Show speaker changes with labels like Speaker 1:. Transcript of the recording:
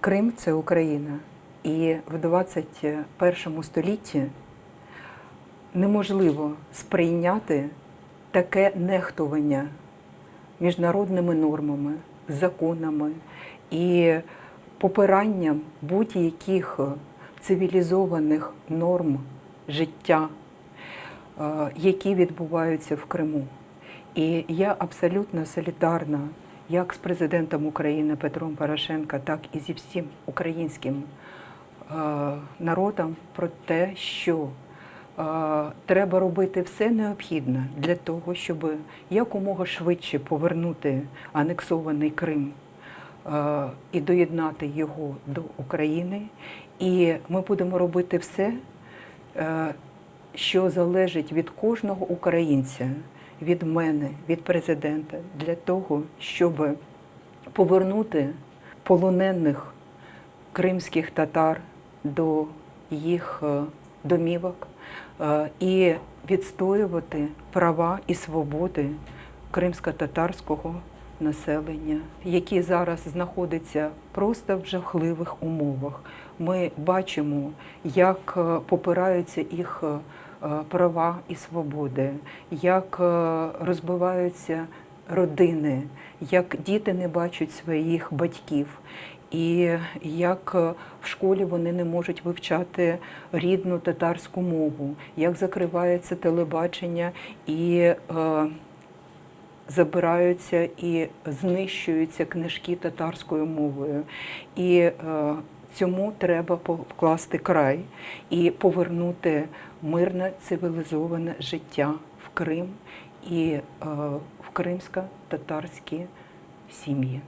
Speaker 1: Крим це Україна. І в 21 столітті неможливо сприйняти таке нехтування міжнародними нормами, законами і попиранням будь-яких цивілізованих норм життя, е, які відбуваються в Криму. І я абсолютно солідарна як з президентом України Петром Порошенка, так і зі всім українським е, народом про те, що е, треба робити все необхідне для того, щоб якомога швидше повернути анексований Крим е, і доєднати його до України. І ми будемо робити все, що залежить від кожного українця, від мене, від президента, для того, щоб повернути полонених кримських татар до їх е, домівок е, і відстоювати права і свободи кримсько-татарського населення, які зараз знаходяться просто в жахливих умовах. Ми бачимо, як е, попираються їх права і свободи, як е, розбиваються родини, як діти не бачать своїх батьків, і як е, в школі вони не можуть вивчати рідну татарську мову, як закривається телебачення і е, забираються і знищуються книжки татарською мовою. І е, цьому треба покласти край і повернути мирне цивілізоване життя в Крим і е, в кримсько-татарські сім'ї.